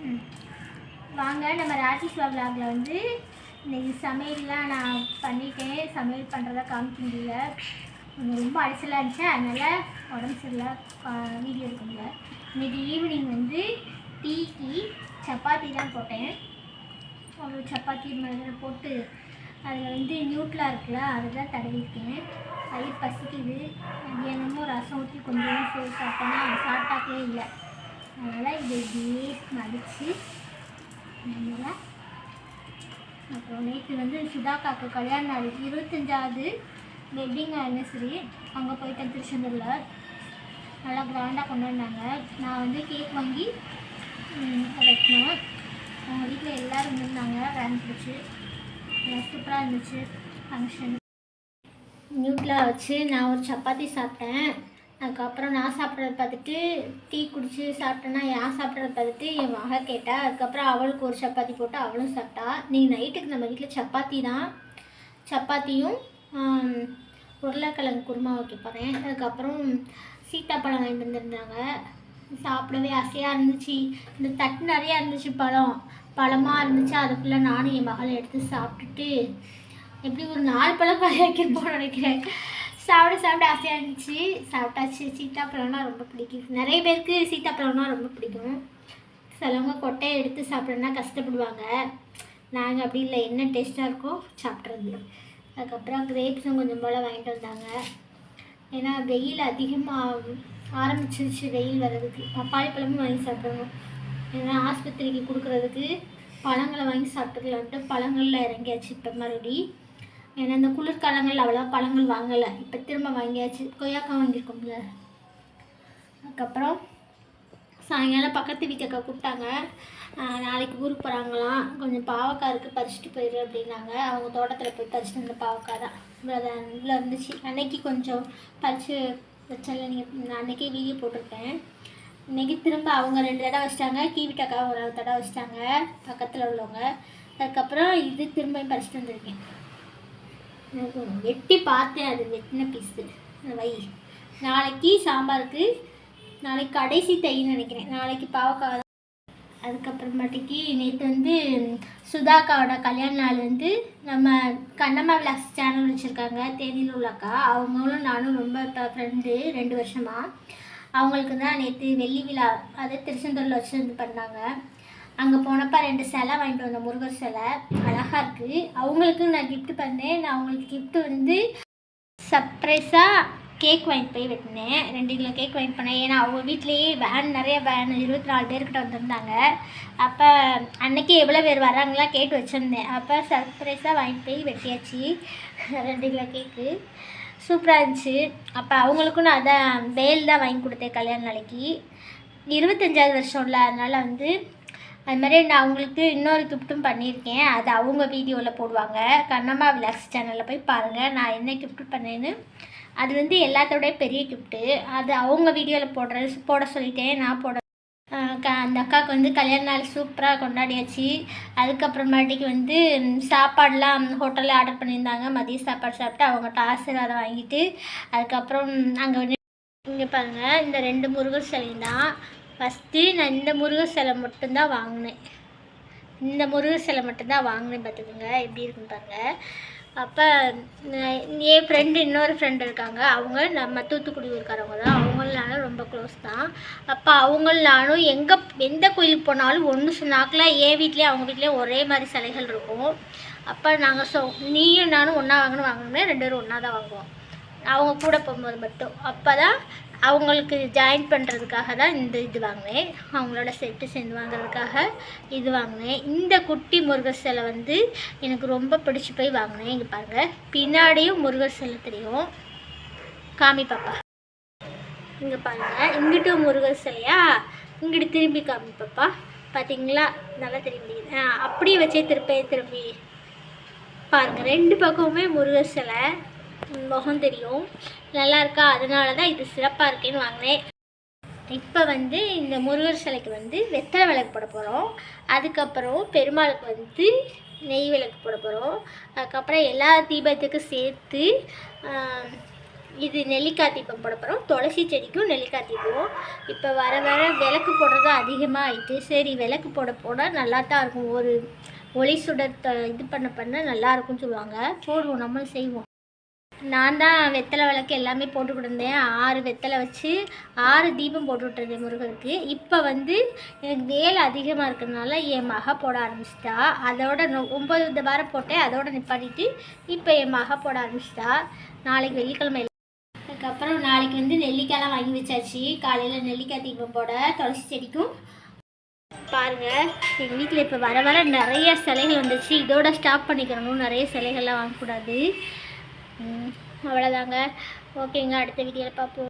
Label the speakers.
Speaker 1: ம். வாங்க நம்ம ராஜேஷ்வா விலாகில் வந்து இன்னைக்கு சமையல்லாம் நான் பண்ணிட்டேன். சமையல் பண்ணுறதா காமிக்க முடியல. ரொம்ப அடிச்சலாக இருந்துச்சு. அதனால் உடம்பு சரியில்லை. வீடியோ எடுக்க முடியல இன்றைக்கி ஈவினிங் வந்து டீக்கு சப்பாத்தி தான் போட்டேன். ஒரு சப்பாத்தி மாதிரி போட்டு அதில் வந்து நியூட்லாக இருக்குல்ல அதை தான் தடவிருக்கேன் வயிறு பசிக்குது. மதியானமும் ரசம் ஊற்றி கொஞ்சம் சோறு சாப்பிட்டேன்னா சாப்பிட்டாக்கே இல்லை. அதனால் இதை இப்படியே மதித்து நல்லா அப்புறம் நேற்று வந்து சுதாக்காக்கு கல்யாண நாள் இருபத்தஞ்சாவது வெட்டிங் ஆனிவர்சரி அங்கே போயிட்டேன் திருச்செந்தூரில். நல்லா கிராண்டாக கொண்டாடினாங்க நான் வந்து கேக் வாங்கி வைக்கணும் அவங்க வீட்டில் எல்லோரும் இருந்திருந்தாங்க வேன் பிடிச்சி. சூப்பராக இருந்துச்சு. ஃபங்க்ஷன் நியூட்டில் வச்சு நான் ஒரு சப்பாத்தி சாப்பிட்டேன். அதுக்கப்புறம் நான் சாப்பிட்றத பார்த்துட்டு டீ குடித்து சாப்பிட்டேன்னா யார் சாப்பிட்றத பார்த்துட்டு என் மக கேட்டா அதுக்கப்புறம் அவளுக்கு ஒரு சப்பாத்தி போட்டு அவளும் சாப்பிட்டா. நீங்கள் நைட்டுக்கு நம்ம வீட்டில் சப்பாத்தி தான். சப்பாத்தியும் உருளைக்கிழங்கு குருமா வைக்க போகிறேன் அதுக்கப்புறம் சீத்தாப்பழம் வாங்கிட்டு வந்திருந்தாங்க. சாப்பிடவே ஆசையாக இருந்துச்சு. இந்த தட்டு நிறையா இருந்துச்சு பழம். பழமாக இருந்துச்சு. அதுக்குள்ளே நானும் என் மகளை எடுத்து சாப்பிட்டுட்டு எப்படி ஒரு நாலு பழம் காயாக்கிருப்போம்னு நினைக்கிறேன். சாப்பிட சாப்பிட ஆசையாக இருந்துச்சு. சாப்பிட்டாச்சு சீத்தாப்பழம்னா ரொம்ப பிடிக்கும். நிறைய பேருக்கு சீத்தாப்பழம்னா ரொம்ப பிடிக்கும். சிலவங்க கொட்டையை எடுத்து சாப்பிட்றதுனா கஷ்டப்படுவாங்க. நாங்கள் அப்படி இல்லை. என்ன டேஸ்ட்டாக இருக்கோ சாப்பிட்றது. அதுக்கப்புறம் கிரேப்ஸும் கொஞ்சம் போல் வாங்கிட்டு வந்தாங்க. ஏன்னா வெயில் அதிகமாக ஆரம்பிச்சிருச்சு. வெயில் வர்றதுக்கு. பப்பாளி பழமும் வாங்கி சாப்பிடணும். ஏன்னா ஆஸ்பத்திரிக்கு கொடுக்குறதுக்கு பழங்களை வாங்கி சாப்பிட்டுக்கலான்ட்டு பழங்களில் இறங்கியாச்சு இப்போ மறுபடி. ஏன்னா இந்த குளிர்காலங்களில் அவ்வளோ பழங்கள் வாங்கலை. இப்போ திரும்ப வாங்கியாச்சு. கொய்யாக்காய் வாங்கியிருக்கோம்ல. அதுக்கப்புறம் சாயங்காலம் பக்கத்து வீட்டு அக்கா கூப்பிட்டாங்க. நாளைக்கு ஊருக்கு போகிறாங்களாம் கொஞ்சம் பாவக்காய் இருக்குது பறிச்சுட்டு போயிடு அப்படின்னாங்க. அவங்க தோட்டத்தில் போய் பறிச்சுட்டு வந்த பாவக்காய் தான். இவ்வளோ இவ்வளோ இருந்துச்சு. அன்னைக்கு கொஞ்சம் பறித்து வச்சால நீங்கள் நான் அன்றைக்கே வீடியோ போட்டிருக்கேன். இன்னைக்கு திரும்ப அவங்க ரெண்டு தடவை வச்சிட்டாங்க. கீவிட்டக்கா ஒரு தடவை வச்சிட்டாங்க. பக்கத்தில் உள்ளவங்க. அதுக்கப்புறம் இது திரும்ப பறிச்சுட்டு வந்திருக்கேன். வெட்டி பார்த்தேன் அது வெட்டின பீஸு வை. நாளைக்கு சாம்பாருக்கு நாளைக்கு கடைசி தைன்னு நினைக்கிறேன். நாளைக்கு பாவக்காய் தான். நேற்று வந்து சுதாக்காவோட கல்யாண நாள் வந்து நம்ம கண்ணம்மா விலாஸ் சேனல் வச்சுருக்காங்க தேனியில் உள்ள அக்கா. அவங்களும் நானும் ரொம்ப இப்போ ஃப்ரெண்டு ரெண்டு வருஷமாக அவங்களுக்கு தான் நேற்று வெள்ளி விழா அது திருச்செந்தூரில் வச்சு வந்து பண்ணாங்க. அங்கே போனப்போ ரெண்டு சிலை வாங்கிட்டு வந்தேன் முருகர் சிலை. அழகாக இருக்குது அவங்களுக்கு நான் கிஃப்ட் பண்ணேன். நான் அவங்களுக்கு கிஃப்ட் வந்து சர்ப்ரைஸாக கேக் வாங்கிட்டு போய் வெட்டினேன். ரெண்டு கிலோ கேக் வாங்கி போனேன். ஏன்னா அவங்க வீட்லேயே வேன் நிறைய வேன் இருபத்தி நாலு பேர்கிட்ட வந்திருந்தாங்க. அப்போ அன்னைக்கு எவ்வளோ பேர் வராங்களா கேட்டு வச்சுருந்தேன். அப்போ சர்ப்ரைஸாக வாங்கிட்டு போய் வெட்டியாச்சு. ரெண்டு கிலோ கேக்கு சூப்பராக இருந்துச்சு. அப்போ அவங்களுக்கும் நான் அதான் வேல் தான் வாங்கி கொடுத்தேன் கல்யாண நாளைக்கு. இருபத்தஞ்சாவது வருஷம்ல அதனால் வந்து அது மாதிரி நான் அவங்களுக்கு இன்னொரு கிஃப்ட்டும் பண்ணியிருக்கேன். அது அவங்க வீடியோவில் போடுவாங்க. கண்ணம்மா விலாக்ஸ் சேனலில் போய் பாருங்கள் நான் என்ன கிஃப்ட் பண்ணேன்னு. அது வந்து எல்லாத்தோடைய பெரிய கிஃப்ட்டு அது அவங்க வீடியோவில் போடுற போட சொல்லிட்டேன். நான் போட க அந்த அக்காவுக்கு வந்து கல்யாண நாள் சூப்பராக கொண்டாடியாச்சு. அதுக்கப்புறமாட்டிக்கு வந்து சாப்பாடெலாம் ஹோட்டலில் ஆர்டர் பண்ணியிருந்தாங்க. மதிய சாப்பாடு சாப்பிட்டு அவங்ககிட்ட ஆசீர்வாதம் வாங்கிட்டு அதுக்கப்புறம் அங்கே வந்து இங்கே பாருங்கள் இந்த ரெண்டு முருகர் சிலையும் தான் ஃபஸ்ட்டு நான் இந்த முருகர் சிலை மட்டும்தான் வாங்கினேன். இந்த முருகர் சிலை மட்டும்தான் வாங்கினேன் பார்த்துக்கோங்க. எப்படி இருக்குன்னு பாருங்கள் அப்போ என் ஃப்ரெண்டு இன்னொரு ஃப்ரெண்டு இருக்காங்க. அவங்க நம்ம தூத்துக்குடி ஊருக்காரவங்க தான். அவங்களும் நானும் ரொம்ப க்ளோஸ் தான். அப்போ அவங்களும் நானும் எங்கே எந்த கோயிலுக்கு போனாலும் ஒன்று சொன்னாக்கில் என் வீட்லேயும் அவங்க வீட்லேயும் ஒரே மாதிரி சிலைகள் இருக்கும். அப்போ நாங்கள் சொ நீயும் நானும் ஒன்றா வாங்கணும் வாங்கணுமே ரெண்டு பேரும் ஒன்றா தான் வாங்குவோம். அவங்க கூட போகும்போது மட்டும். அப்போ தான் அவங்களுக்கு ஜாயின் பண்ணுறதுக்காக தான் இந்த இது வாங்கினேன். அவங்களோட செட்டு சேர்ந்து வாங்குறதுக்காக இது வாங்கினேன். இந்த குட்டி முருகர் சிலை வந்து எனக்கு ரொம்ப பிடிச்சி போய் வாங்கினேன். இங்கே பாருங்கள் பின்னாடியும் முருகர் சிலை தெரியும். காமி பாப்பா. இங்கே பாருங்கள் இங்கிட்டு முருகர் சிலையா இங்கிட்டு திரும்பி காமி பாப்பா. பார்த்தீங்களா நல்லா தெரிய முடியுது. அப்படியே வச்சே திருப்பி. திரும்பி பாருங்கள் ரெண்டு பக்கமுமே முருகர் சிலை முகம் தெரியும். நல்லா இருக்கா அதனால தான் இது சிறப்பாக இருக்கேன்னு வாங்கினேன். இப்போ வந்து இந்த முருகர் சிலைக்கு வந்து வெத்தலை விளக்கு போட போகிறோம் அதுக்கப்புறம் பெருமாளுக்கு வந்து நெய் விளக்கு போட போகிறோம் அதுக்கப்புறம் எல்லா தீபத்துக்கும் சேர்த்து இது நெல்லிக்காய் தீபம் போட போகிறோம் துளசி செடிக்கும் நெல்லிக்காய் தீபம். இப்போ வர வர விளக்கு போடுறது அதிகமாக ஆயிட்டு சரி விளக்கு போட போட நல்லா தான் இருக்கும். ஒரு ஒளி சுடர் இது பண்ண பண்ண நல்லாயிருக்கும்னு சொல்லுவாங்க. போடுவோம் நம்மளும் செய்வோம். நான் தான் வெத்தலை விளக்கு எல்லாமே போட்டு கொடுத்தேன். ஆறு வெத்தலை வச்சு ஆறு தீபம் போட்டு விட்டுருந்தேன் இப்போ வந்து எனக்கு வேலை அதிகமாக இருக்கிறதுனால என் மக போட ஆரம்பிச்சிட்டா. அதோட ஒம்பது இந்த வாரம் போட்டேன். அதோட நிப்பாட்டிட்டு இப்போ என் மக போட ஆரம்பிச்சிட்டா. நாளைக்கு வெள்ளிக்கிழமை அதுக்கப்புறம் நாளைக்கு வந்து நெல்லிக்காயெலாம் வாங்கி வச்சாச்சு. காலையில் நெல்லிக்காய் தீபம் போட துளசி செடிக்கும். பாருங்கள் எங்கள் வீட்டில் இப்போ வர வர நிறைய சிலைகள் வந்துச்சு இதோட ஸ்டாப் பண்ணிக்கிறணும் நிறைய சிலைகள்லாம் வாங்கக்கூடாது. அவ்வளோதாங்க ஓகேங்க அடுத்த வீடியோவில் பார்ப்போம்